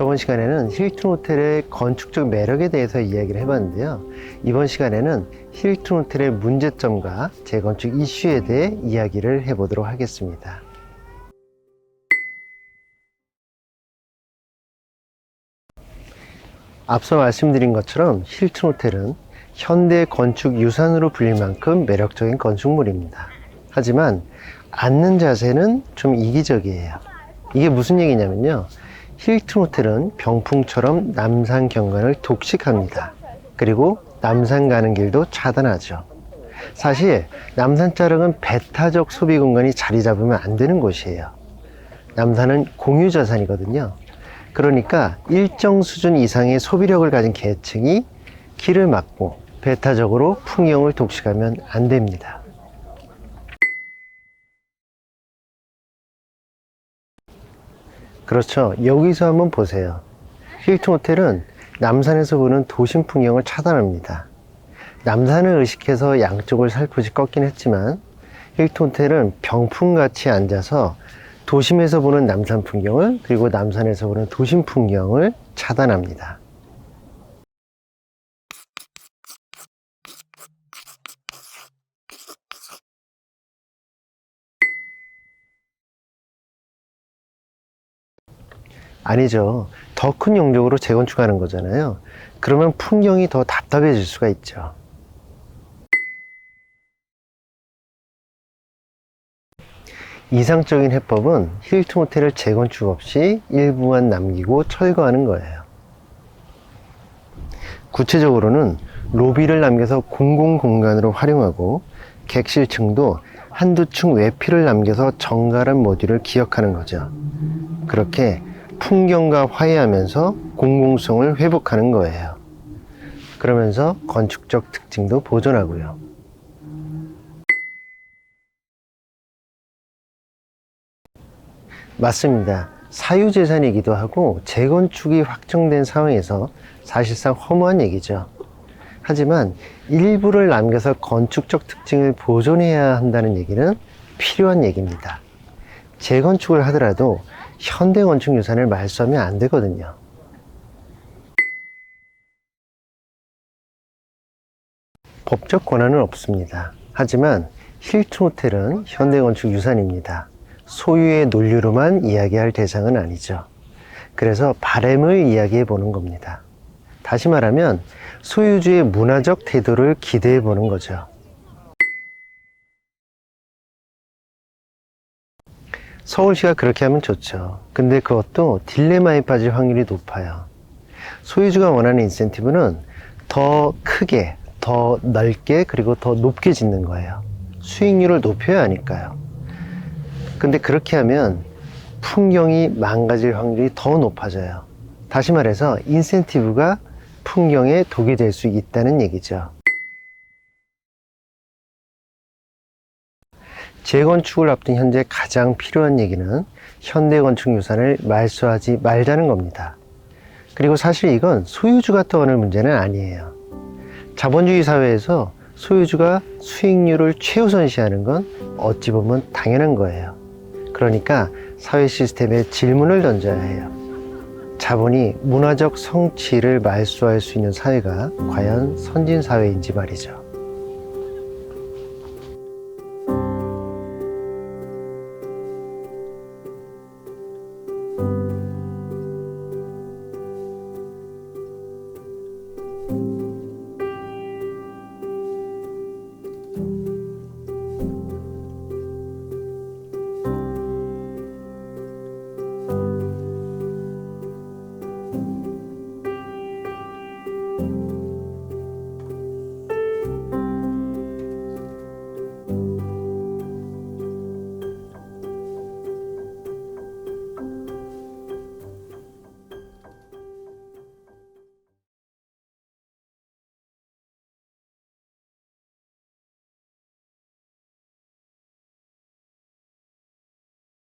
저번 시간에는 힐튼 호텔의 건축적 매력에 대해서 이야기를 해봤는데요. 이번 시간에는 힐튼 호텔의 문제점과 재건축 이슈에 대해 이야기를 해보도록 하겠습니다. 앞서 말씀드린 것처럼 힐튼 호텔은 현대 건축 유산으로 불릴 만큼 매력적인 건축물입니다. 하지만 앉는 자세는 좀 이기적이에요. 이게 무슨 얘기냐면요. 힐튼 호텔은 병풍처럼 남산 경관을 독식합니다. 그리고 남산 가는 길도 차단하죠. 사실 남산 자락은 배타적 소비 공간이 자리 잡으면 안 되는 곳이에요. 남산은 공유 자산이거든요. 그러니까 일정 수준 이상의 소비력을 가진 계층이 길을 막고 배타적으로 풍경을 독식하면 안 됩니다. 그렇죠. 여기서 한번 보세요. 힐튼 호텔은 남산에서 보는 도심 풍경을 차단합니다. 남산을 의식해서 양쪽을 살포시 꺾긴 했지만 힐튼 호텔은 병풍같이 앉아서 도심에서 보는 남산 풍경을 그리고 남산에서 보는 도심 풍경을 차단합니다. 아니죠. 더 큰 용적으로 재건축하는 거잖아요. 그러면 풍경이 더 답답해질 수가 있죠. 이상적인 해법은 힐튼 호텔을 재건축 없이 일부만 남기고 철거하는 거예요. 구체적으로는 로비를 남겨서 공공 공간으로 활용하고 객실층도 한두 층 외피를 남겨서 정갈한 모듈을 기억하는 거죠. 그렇게 풍경과 화해하면서 공공성을 회복하는 거예요. 그러면서 건축적 특징도 보존하고요. 맞습니다. 사유재산이기도 하고 재건축이 확정된 상황에서 사실상 허무한 얘기죠. 하지만 일부를 남겨서 건축적 특징을 보존해야 한다는 얘기는 필요한 얘기입니다. 재건축을 하더라도 현대 건축 유산을 말소하면 안 되거든요. 법적 권한은 없습니다. 하지만 힐튼 호텔은 현대 건축 유산입니다. 소유의 논리로만 이야기할 대상은 아니죠. 그래서 바램을 이야기해 보는 겁니다. 다시 말하면 소유주의 문화적 태도를 기대해 보는 거죠. 서울시가 그렇게 하면 좋죠. 근데 그것도 딜레마에 빠질 확률이 높아요. 소유주가 원하는 인센티브는 더 크게, 더 넓게, 그리고 더 높게 짓는 거예요. 수익률을 높여야 하니까요. 근데 그렇게 하면 풍경이 망가질 확률이 더 높아져요. 다시 말해서 인센티브가 풍경에 독이 될 수 있다는 얘기죠. 재건축을 앞둔 현재 가장 필요한 얘기는 현대 건축 유산을 말소하지 말자는 겁니다. 그리고 사실 이건 소유주가 떠안을 문제는 아니에요. 자본주의 사회에서 소유주가 수익률을 최우선시하는 건 어찌 보면 당연한 거예요. 그러니까 사회 시스템에 질문을 던져야 해요. 자본이 문화적 성취를 말소할 수 있는 사회가 과연 선진 사회인지 말이죠.